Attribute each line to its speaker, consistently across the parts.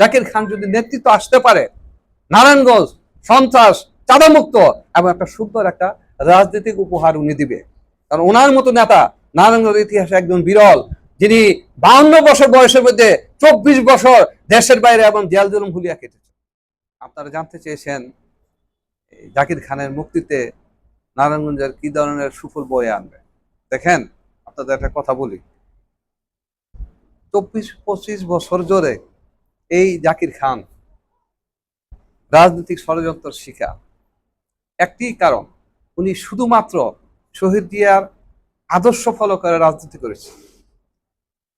Speaker 1: জাকির খান যদি নেতৃত্ব আসতে পারে, নারায়ণগঞ্জ, সন্ত্রাস, চাঁদামুক্ত এবং একটা সুন্দর একটা রাজনৈতিক উপহার উনি দিবে। কারণ ওনার মতো নেতা নারায়ণগঞ্জের ইতিহাসে একজন বিরল, যিনি বাউন্ন বছর বয়সের মধ্যে চব্বিশ বছর দেশের বাইরে এবং জেল জুলুম ভুলিয়া কেটেছে আপনারা জানতে চেয়েছেন জাকির খানের মুক্তিতে নারায়ণগঞ্জের কি ধরনের সুফল বয়ে আনবে? দেখেন, আপনাদের একটা কথা বলি। চব্বিশ, পঁচিশ বছর জোরে এই জাকির খান রাজনৈতিক ষড়যন্ত্র শিকার। একটি কারণ, উনি শুধুমাত্র শহীদ আদর্শ ফলো করে রাজনীতি করেছে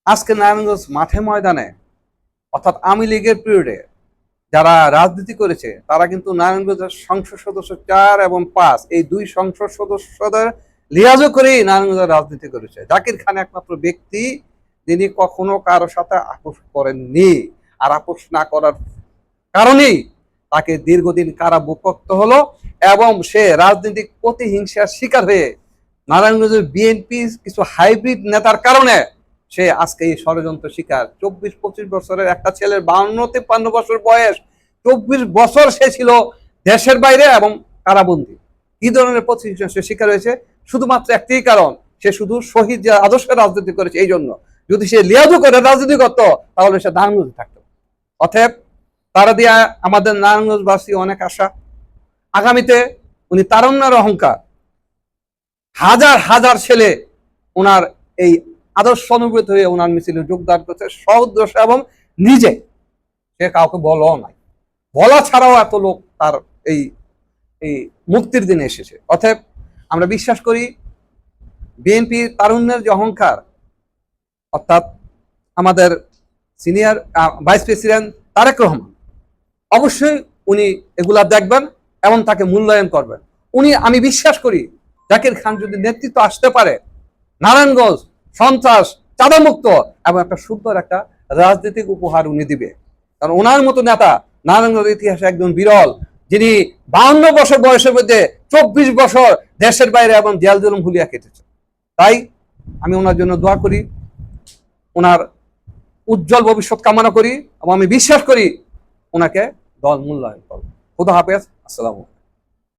Speaker 1: আজকে নারায়ণগঞ্জ মাঠে ময়দানে, অর্থাৎ আওয়ামী লীগের পিরিয়ডে যারা রাজনীতি করেছে, তারা কিন্তু নারায়ণগঞ্জের সংসদ সদস্য চার এবং পাঁচ, এই দুই সংসদ সদস্যদের লিয়াজও করেই নারায়ণগঞ্জের রাজনীতি করেছে। জাকির খান একমাত্র ব্যক্তি, যিনি কখনো কারও সাথে আপোষ করেননি। আর আপোষ না করার কারণেই তাকে দীর্ঘদিন কারাভোগ করতে হলো এবং সে রাজনৈতিক প্রতিহিংসার শিকার হয়ে নারায়ণগঞ্জের বিএনপি কিছু হাইব্রিড নেতার কারণে সে আজকে এই ষড়যন্ত্র শিকার। চব্বিশ, পঁচিশ বছরের একটা ছেলের বাউন্ন, তিপ্পান্ন বছর বয়স, চব্বিশ বছর সে ছিল দেশের বাইরে এবং কারাবন্দী। কি ধরনের প্রতিহিংসা সে শিকার হয়েছে? শুধুমাত্র একটাই কারণ, সে শুধু শহীদ যে আদর্শের রাজনীতি করেছে, এই জন্য। যদি সে লিয়াজু করে রাজনীতি করতো, তাহলে সে নারায়ণগঞ্জে থাকতো। অতএব তারা দিয়া আমাদের নারায়ণগঞ্জবাসী অনেক আশা। আগামীতে উনি তারুণ্যের অহংকার, হাজার হাজার ছেলে ওনার এই আদর্শ অনুভূত হয়ে ওনার মিছিলে যোগদান করছে সহদর্শ এবং নিজে। সে কাউকে বলও নাই। বলা ছাড়াও এত লোক তার এই এই মুক্তির দিনে এসেছে। অতএব আমরা বিশ্বাস করি, বিএনপি তারুণ্যের যে অহংকার, অর্থাৎ আমাদের senior vice president Tarique Rahman. অবশ্যই উনি এগুলা দেখবেন এবং তাকে মূল্যায়ন করবেন। উনি, আমি বিশ্বাস করি, জাকির খান যদি নেতৃত্ব আসতে পারে, নারায়ণগঞ্জ, সন্ত্রাস, চাঁদামুক্ত এবং একটা সুন্দর একটা রাজনৈতিক উপহার উনি দিবে। কারণ ওনার মতো নেতা নারায়ণগঞ্জের ইতিহাসে একজন বিরল, যিনি বাহান্ন বছর বয়সের মধ্যে চব্বিশ বছর দেশের বাইরে এবং জেল জুলুম ভুলিয়া কেটেছে। তাই আমি ওনার জন্য দোয়া করি, ওনার উজ্জ্বল ভবিষ্যৎ কামনা করি এবং আমি বিশ্বাস করি ওনাকে দল মূল্যায়ন করব খুদা হাফেজ, আসসালামু